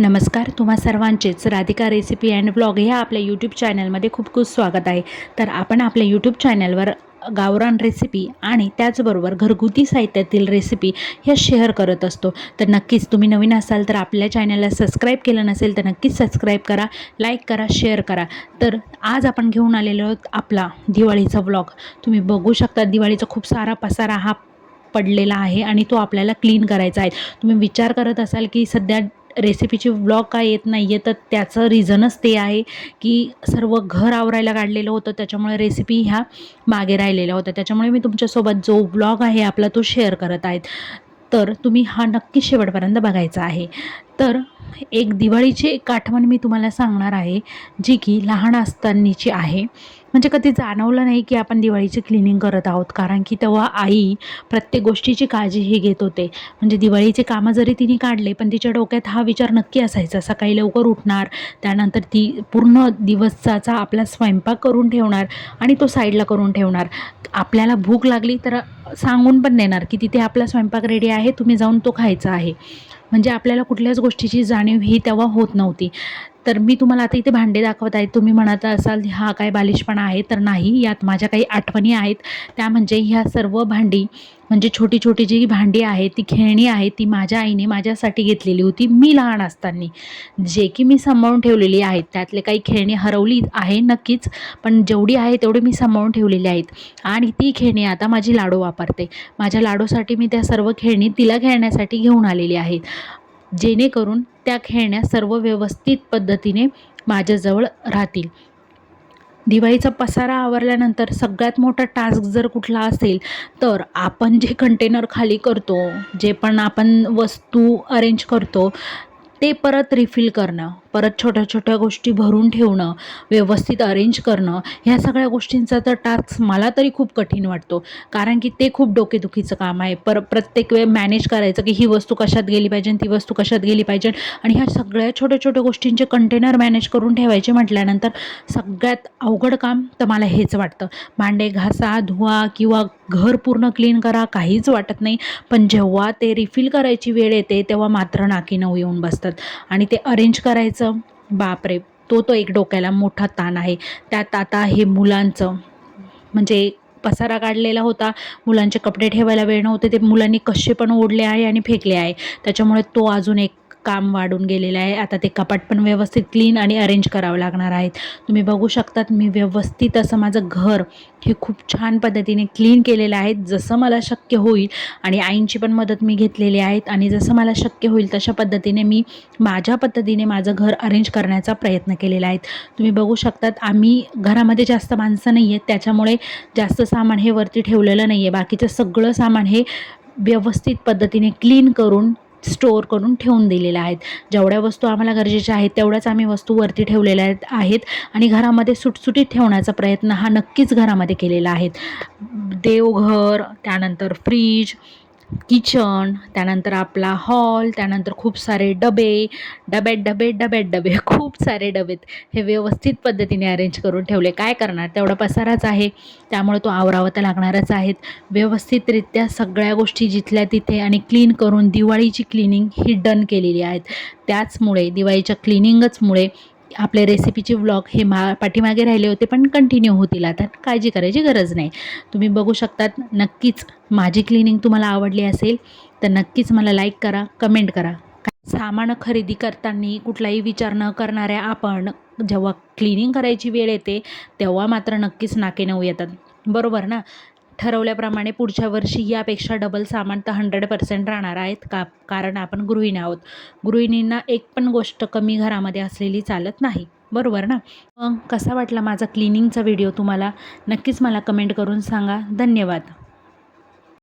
नमस्कार तुम्हा सर्वांचेच राधिका रेसिपी अँड ब्लॉग ह्या आपल्या यूट्यूब चॅनलमध्ये खूप खूप स्वागत आहे. तर आपण आपल्या यूट्यूब चॅनलवर गावरान रेसिपी आणि त्याचबरोबर घरगुती साहित्यातील रेसिपी ह्या शेअर करत असतो. तर नक्कीच तुम्ही नवीन असाल तर आपल्या चॅनलला सबस्क्राईब केलं नसेल तर नक्कीच सबस्क्राईब करा लाईक करा शेअर करा. तर आज आपण घेऊन आलेलो आहोत आपला दिवाळीचा व्लॉग. तुम्ही बघू शकता दिवाळीचा खूप सारा पसारा हा पडलेला आहे आणि तो आपल्याला क्लीन करायचा आहे. तुम्ही विचार करत असाल की सध्या रेसिपीचे व्लॉग का येत नाही आहे तर त्याचं रिझनच ते आहे की सर्व घर आवरायला काढलेलं होतं त्याच्यामुळे रेसिपी ह्या मागे राहिलेल्या होत्या. त्याच्यामुळे मी तुमच्यासोबत जो व्लॉग आहे आपला तो शेअर करत आहेत. तर तुम्ही हा नक्की शेवटपर्यंत बघायचा आहे. तर एक दिवाळीची एक आठवण मी तुम्हाला सांगणार आहे जी की लहान असतानाची आहे. म्हणजे कधी जाणवलं नाही की आपण दिवाळीची क्लिनिंग करत आहोत कारण की तेव्हा आई प्रत्येक गोष्टीची काळजी ही घेत होते. म्हणजे दिवाळीचे कामं जरी तिने काढले पण तिच्या डोक्यात हा विचार नक्की असायचा. सकाळी लवकर उठणार त्यानंतर ती पूर्ण दिवसाचा आपला स्वयंपाक करून ठेवणार आणि तो साईडला करून ठेवणार. आपल्याला भूक लागली तर सांगून पण देणार की तिथे आपला स्वयंपाक रेडी आहे तुम्ही जाऊन तो खायचा आहे. म्हणजे आपल्याला कुठल्याच गोष्टीची जाणीव ही तेव्हा होत नव्हती. तर मी तुम्हाला आता इथे भांडे दाखवत आहे. तुम्ही म्हणत असाल हा काय बालिशपणा आहे. तर नाही यात माझ्या काही आठवणी आहेत. त्या म्हणजे ह्या सर्व भांडी म्हणजे छोटी छोटी जी भांडी आहेत ती खेळणी आहे ती माझ्या आईने माझ्यासाठी घेतलेली होती मी लहान असताना. जे की मी सांभाळून ठेवलेली आहेत. त्यातले काही खेळणी हरवली आहे नक्कीच पण जेवढी आहे तेवढी मी सांभाळून ठेवलेली आहेत. आणि ती खेळणी आता माझी लाडू वापरते. माझ्या लाडूसाठी मी त्या सर्व खेळणी तिला खेळण्यासाठी घेऊन आलेली आहेत. जेणेकरून त्या खेळण्या सर्व व्यवस्थित पद्धतीने माझ्याजवळ राहतील. दिवाळीचा पसारा आवरल्यानंतर सगळ्यात मोठा टास्क जर कुठला असेल तर आपण जे कंटेनर खाली करतो जे पण आपण वस्तू अरेंज करतो ते परत रिफिल करणं. परत छोट्या छोट्या गोष्टी भरून ठेवणं व्यवस्थित अरेंज करणं ह्या सगळ्या गोष्टींचा तर टास्क मला तरी खूप कठीण वाटतो. कारण की ते खूप डोकेदुखीचं काम आहे. पर प्रत्येक वेळ मॅनेज करायचं की ही वस्तू कशात गेली पाहिजे ती वस्तू कशात गेली पाहिजे. आणि ह्या सगळ्या छोट्या छोट्या गोष्टींचे कंटेनर मॅनेज करून ठेवायचे म्हटल्यानंतर सगळ्यात अवघड काम तर मला हेच वाटतं. भांडे घासा धुवा किंवा घर पूर्ण क्लीन करा काहीच वाटत नाही. पण जेव्हा ते रिफिल करायची वेळ येते तेव्हा मात्र नाकी नऊ येऊन बसतात. आणि ते अरेंज करायचं बापरे तो तो एक डोक्याला मोठा ताण आहे. त्यात आता हे मुलांचं म्हणजे पसारा काढलेला होता मुलांचे कपडे ठेवायला वेळ नव्हते ते मुलांनी कसे पण ओढले आहे आणि फेकले आहे. त्याच्यामुळे तो अजून एक काम वाढून गेलेलं आहे. आता ते कपाट पण व्यवस्थित क्लीन आणि अरेंज करावं लागणार आहेत. तुम्ही बघू शकतात मी व्यवस्थित असं माझं घर हे खूप छान पद्धतीने क्लीन केलेलं आहे. जसं मला शक्य होईल आणि आईंची पण मदत मी घेतलेली आहेत आणि जसं मला शक्य होईल तशा पद्धतीने मी माझ्या पद्धतीने माझं घर अरेंज करण्याचा प्रयत्न केलेला आहे. तुम्ही बघू शकतात आम्ही घरामध्ये जास्त माणसं नाही आहेत त्याच्यामुळे जास्त सामान हे वरती ठेवलेलं नाही आहे बाकीचं सगळं सामान हे व्यवस्थित पद्धतीने क्लीन करून स्टोअर करून ठेवून दिलेल्या आहेत. जेवढ्या वस्तू आम्हाला गरजेच्या आहेत तेवढ्याच आम्ही वस्तू वरती ठेवलेल्या आहेत आणि घरामध्ये सुटसुटीत ठेवण्याचा प्रयत्न हा नक्कीच घरामध्ये केलेला आहे. देवघर त्यानंतर फ्रीज किचन त्यानंतर आपला हॉल त्यानंतर खूप सारे डबे डब्यात डबे डब्यात डबे खूप सारे डबेत हे व्यवस्थित पद्धतीने अरेंज करून ठेवले. काय करणार? तेवढा पसाराच आहे. त्यामुळे तो आवरावं तर लागणारच आहेत. व्यवस्थितरित्या सगळ्या गोष्टी जिथल्या तिथे आणि क्लीन करून दिवाळीची क्लिनिंग ही डन केलेली आहेत. त्याचमुळे दिवाळीच्या क्लिनिंगचमुळे आपले रेसिपीचे व्लॉग हे मा पाठीमागे राहिले होते पण कंटिन्यू होतील आता. काळजी करायची गरज नाही. तुम्ही बघू शकतात नक्कीच माझी क्लिनिंग तुम्हाला आवडली असेल तर नक्कीच मला लाईक करा कमेंट करा. सामान खरेदी करताना कुठलाही विचार न करणाऱ्या आपण जेव्हा क्लिनिंग करायची वेळ येते तेव्हा मात्र नक्कीच नाके नऊ येतात. बरोबर ना? ठरवल्याप्रमाणे पुढच्या वर्षी यापेक्षा डबल सामान तर हंड्रेड पर्सेंट राहणार आहेत. का कारण आपण गृहिणी आहोत. गृहिणींना एक पण गोष्ट कमी घरामध्ये असलेली चालत नाही. बरोबर ना? मग कसा वाटला माझा क्लिनिंगचा व्हिडिओ तुम्हाला? नक्कीच मला कमेंट करून सांगा. धन्यवाद.